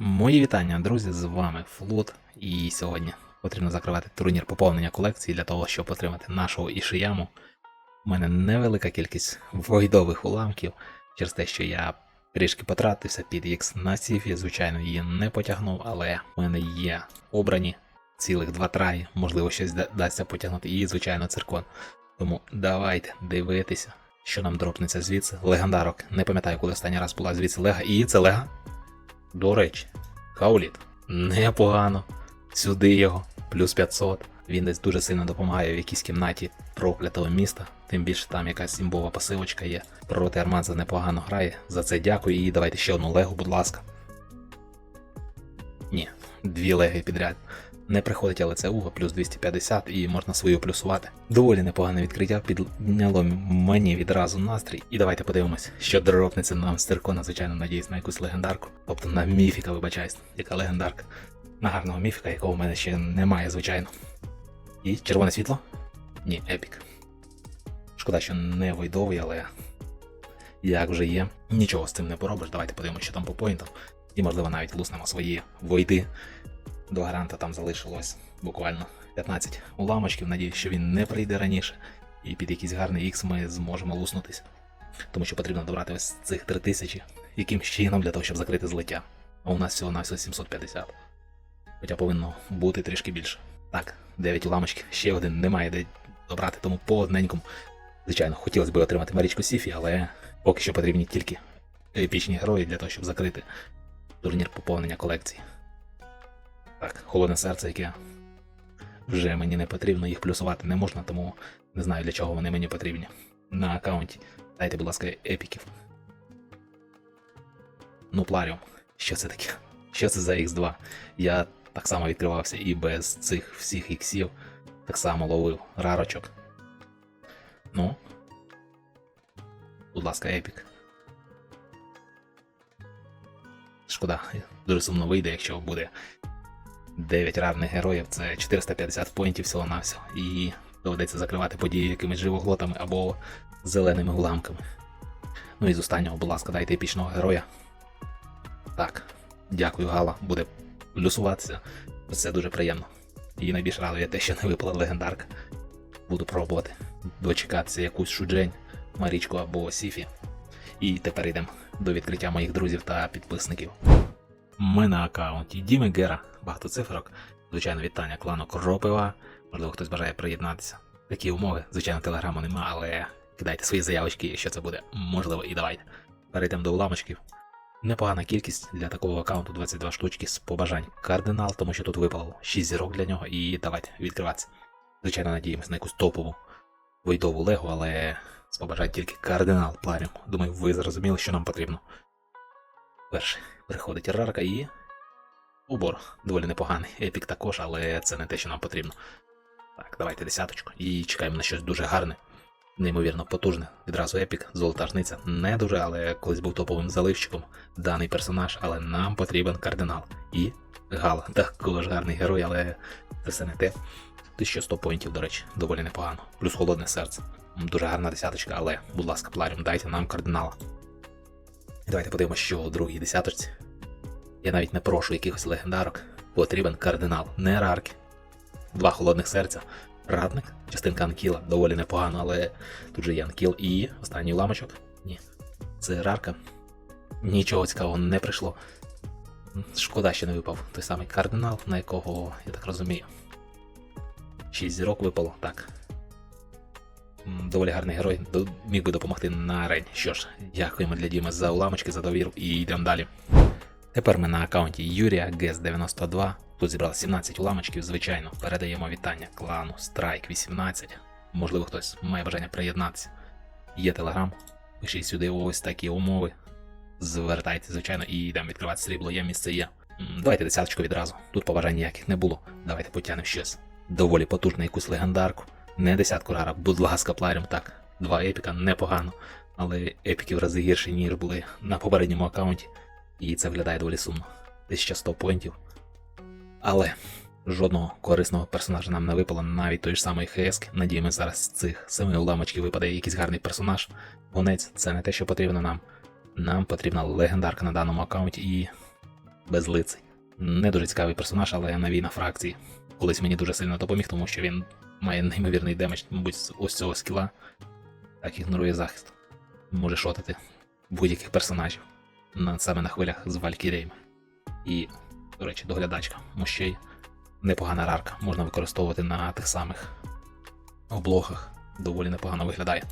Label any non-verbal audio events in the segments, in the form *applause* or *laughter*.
Мої вітання, друзі, з вами Флот, і сьогодні потрібно закривати турнір поповнення колекції для того, щоб отримати нашого Ішияму. У мене невелика кількість войдових уламків через те, що я трішки потратився під X на сіфі, звичайно, її не потягнув, але в мене є обрані цілих два траї, можливо, щось да- дасться потягнути, і, звичайно, циркон. Тому давайте дивитися, що нам дропнеться звідси. Легендарок. Не пам'ятаю, коли останній раз була звідси Лега. І це Лега. До речі, Хауліт. Непогано. Сюди його, плюс 500. Він десь дуже сильно допомагає в якійсь кімнаті проклятого міста. Тим більше там якась імбова пасивочка є. Проти Арманза непогано грає. За це дякую і давайте ще одну легу, будь ласка. Ні, дві леги підряд. Не приходить, але це уго, плюс 250 і можна свою плюсувати. Доволі непогане відкриття, підняло мені відразу настрій. І давайте подивимось, що дропнеться нам з циркона, звичайно, надіюсь на якусь легендарку. Тобто на міфіка, вибачаюсь, яка легендарка. На гарного міфіка, якого в мене ще немає, звичайно. І червоне світло? Ні, епік. Шкода, що не войдовий, але як вже є, нічого з цим не поробиш. Давайте подивимося, що там по поінтам. І, можливо, навіть луснемо свої войди. До гаранта там залишилось буквально 15 уламочків. Надіюсь, що він не прийде раніше. І під якийсь гарний ікс ми зможемо луснутися. Тому що потрібно добрати ось цих 3000 яким чином для того, щоб закрити злиття. А у нас всього на всього 750. Хоча повинно бути трішки більше. Так, 9 уламочків, ще один немає де добрати, тому по одненькому. Звичайно, хотілося б отримати Марічку Сіфі, але поки що потрібні тільки епічні герої для того, щоб закрити турнір поповнення колекції. Так, холодне серце, яке вже мені не потрібно, їх плюсувати не можна, тому не знаю для чого вони мені потрібні. На аккаунті. Дайте, будь ласка, епіків. Ну, Пларіум. Що це таке? Що це за X2? Я так само відкривався і без цих всіх іксів так само ловив рарочок. Ну. Будь ласка, епік. Шкода, дуже сумно вийде, якщо буде 9 рарних героїв, це 450 поінтів всього на всього. І доведеться закривати події якимись живоглотами або зеленими уламками. Ну і з останнього, будь ласка, дайте епічного героя. Так, дякую, Гала, буде плюсуватися. Це дуже приємно. І найбільш радує те, що не випала легендарка. Буду пробувати дочекатися якусь шуджень, Марічку або Сіфі. І тепер йдемо до відкриття моїх друзів та підписників. Ми на аккаунті Діми Гера, багато цифрок. Звичайно, вітання клану Кропива. Можливо, хтось бажає приєднатися. Такі умови, звичайно, телеграму нема, але кидайте свої заявочки, якщо це буде можливо, і давайте. Перейдемо до уламочків. Непогана кількість для такого аккаунту 22 штучки з побажань кардинал, тому що тут випало 6 зірок для нього, і давайте відкриватися. Звичайно, надіємося на якусь топову войдову легу, але з побажань тільки кардинал пларім. Думаю, ви зрозуміли, що нам потрібно. Перший приходить рарка і. Убор доволі непоганий. Епік також, але це не те, що нам потрібно. Так, давайте десяточку. І чекаємо на щось дуже гарне, неймовірно потужне. Відразу епік, золота жниця. Не дуже, але колись був топовим заливщиком даний персонаж, але нам потрібен кардинал. І Гала. *laughs* Також гарний герой, але це все не те. 1100 поінтів, до речі, доволі непогано. Плюс холодне серце. Дуже гарна десяточка, але, будь ласка, пларіум, дайте нам кардинала. Давайте подивимося, що у другій десяточці. Я навіть не прошу якихось легендарок. Потрібен кардинал, не рарки. Два холодних серця. Радник, частинка анкіла, доволі непогано, але тут же є анкіл і останній уламочок. Ні. Це рарка. Нічого цікавого не прийшло. Шкода, що не випав той самий кардинал, на якого, я так розумію. Шість зірок випало, так. Доволі гарний герой, міг би допомогти на арені. Що ж, дякуємо для Діми за уламочки, за довіру і йдемо далі. Тепер ми на аккаунті Юрія ГЕС92. Тут зібрали 17 уламочків, звичайно. Передаємо вітання клану Strike 18. Можливо, хтось має бажання приєднатися. Є телеграм. Пишіть сюди ось такі умови. Звертайтеся, звичайно, і йдемо відкривати срібло, є місце є. Давайте десяточку відразу. Тут побажань ніяких не було. Давайте потягнемо щось. Доволі потужну якусь легендарку. Не десятку рара, будь ласка, пларем так. Два епіка непогано, але епіки в рази гірші, ніж були на попередньому аккаунті. І це виглядає доволі сумно. 1100 поінтів. Але жодного корисного персонажа нам не випало, навіть той ж самий ХС. Надіємося, зараз з цих семи уламочків випаде якийсь гарний персонаж. Гонець це не те, що потрібно нам. Нам потрібна легендарка на даному аккаунті і. безлиций. Не дуже цікавий персонаж, але на на фракції. Колись мені дуже сильно допоміг, тому що він має неймовірний демедж, мабуть, з ось цього скіла. Так ігнорує захист. Може шотати будь-яких персонажів. На, саме на хвилях з Валькіріями. І, до речі, доглядачка. Мощей непогана рарка. Можна використовувати на тих самих облогах. Доволі непогано виглядає.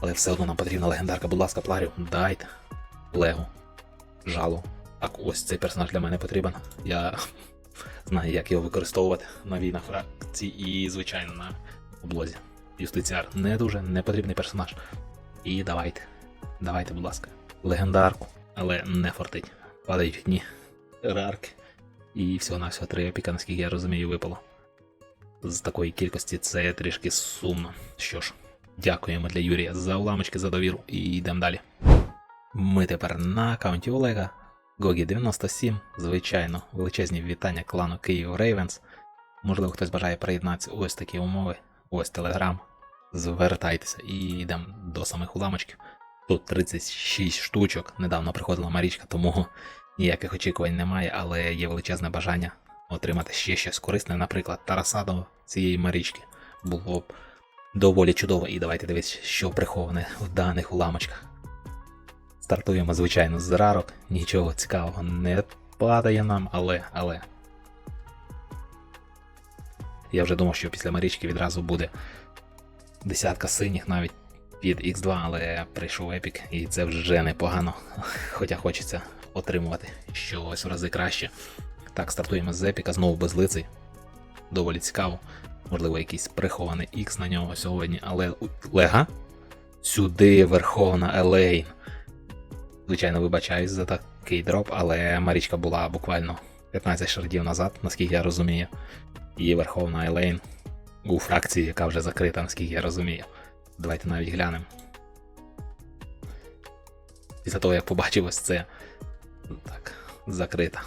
Але все одно нам потрібна легендарка. Будь ласка, Пларію, дайте Лего. Жало. Так, ось цей персонаж для мене потрібен. Я *laughs* знаю, як його використовувати на війнах фракції і, звичайно, на облозі. Юстиціар не дуже непотрібний персонаж. І давайте. Давайте, будь ласка, легендарку, але не фортить. Падають дні рарки. І всього на всього три епіка, наскільки я розумію, випало. З такої кількості це трішки сумно. Що ж, дякуємо для Юрія за уламочки, за довіру і йдемо далі. Ми тепер на аккаунті Олега. Гогі 97, звичайно, величезні вітання клану Київ Рейвенс. Можливо, хтось бажає приєднатися. Ось такі умови, ось телеграм. Звертайтеся і йдемо до самих уламочків. Тут 36 штучок. Недавно приходила Марічка, тому ніяких очікувань немає, але є величезне бажання отримати ще щось корисне. Наприклад, Тараса до цієї Марічки було б доволі чудово. І давайте дивитися, що приховане в даних уламочках. Стартуємо, звичайно, з рарок. Нічого цікавого не падає нам, але. але. Я вже думав, що після Марічки відразу буде десятка синіх навіть під X2, але прийшов епік, і це вже непогано. *laughs* Хоча хочеться отримувати щось в рази краще. Так, стартуємо з епіка, знову без лицей. Доволі цікаво. Можливо, якийсь прихований X на нього сьогодні, але Лега? Сюди Верховна Елейн. Звичайно, вибачаюсь за такий дроп, але Марічка була буквально 15 шардів назад, наскільки я розумію. І Верховна Елейн у фракції, яка вже закрита, наскільки я розумію. Давайте навіть глянемо. Після того, як побачив ось це. Так, закрита.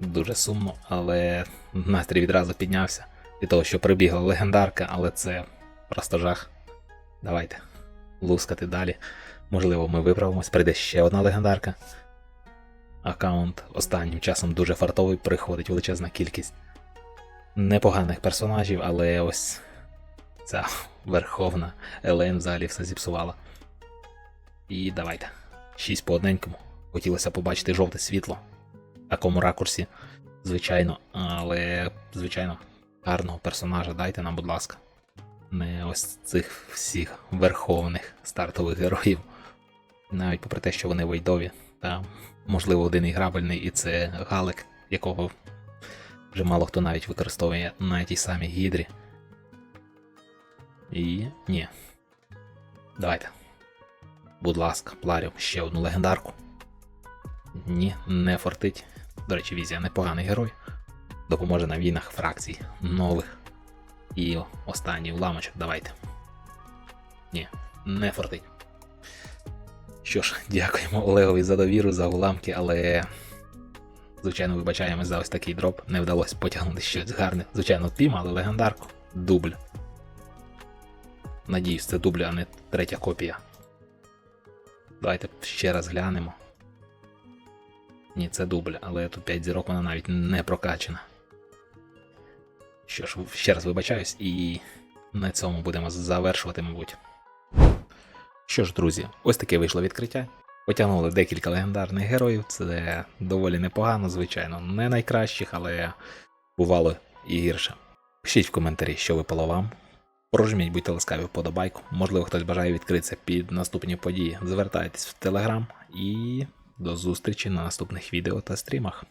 Дуже сумно, але настрій відразу піднявся від того, що прибігла легендарка, але це просто жах. Давайте лускати далі. Можливо, ми виправимось, прийде ще одна легендарка. Аккаунт останнім часом дуже фартовий, приходить величезна кількість непоганих персонажів, але ось ця верховна Елен взагалі все зіпсувала. І давайте. Шість по одненькому. Хотілося побачити жовте світло в такому ракурсі, звичайно, але, звичайно, гарного персонажа дайте нам, будь ласка. Не ось цих всіх верховних стартових героїв. Навіть попри те, що вони войдові, та можливо один іграбельний, і це Галик, якого вже мало хто навіть використовує на тій самій гідрі. І ні. Давайте. Будь ласка, пларю ще одну легендарку. Ні, не фортить. До речі, візія непоганий герой. Допоможе на війнах фракцій нових. І останній уламочок, давайте. Ні, не фортить. Що ж, дякуємо Олегові за довіру, за уламки, але. Звичайно, вибачаємось за ось такий дроп. Не вдалося потягнути щось гарне. Звичайно, піймали легендарку. Дубль. Надіюсь, це дубль, а не третя копія. Давайте ще раз глянемо. Ні, це дубль, але тут 5 зірок вона навіть не прокачана. Що ж, ще раз вибачаюсь, і на цьому будемо завершувати, мабуть. Що ж, друзі, ось таке вийшло відкриття. Потягнули декілька легендарних героїв, це доволі непогано, звичайно, не найкращих, але бувало і гірше. Пишіть в коментарі, що випало вам. Прожміть, будьте ласкаві вподобайку. Можливо, хтось бажає відкритися під наступні події. Звертайтесь в телеграм і до зустрічі на наступних відео та стрімах.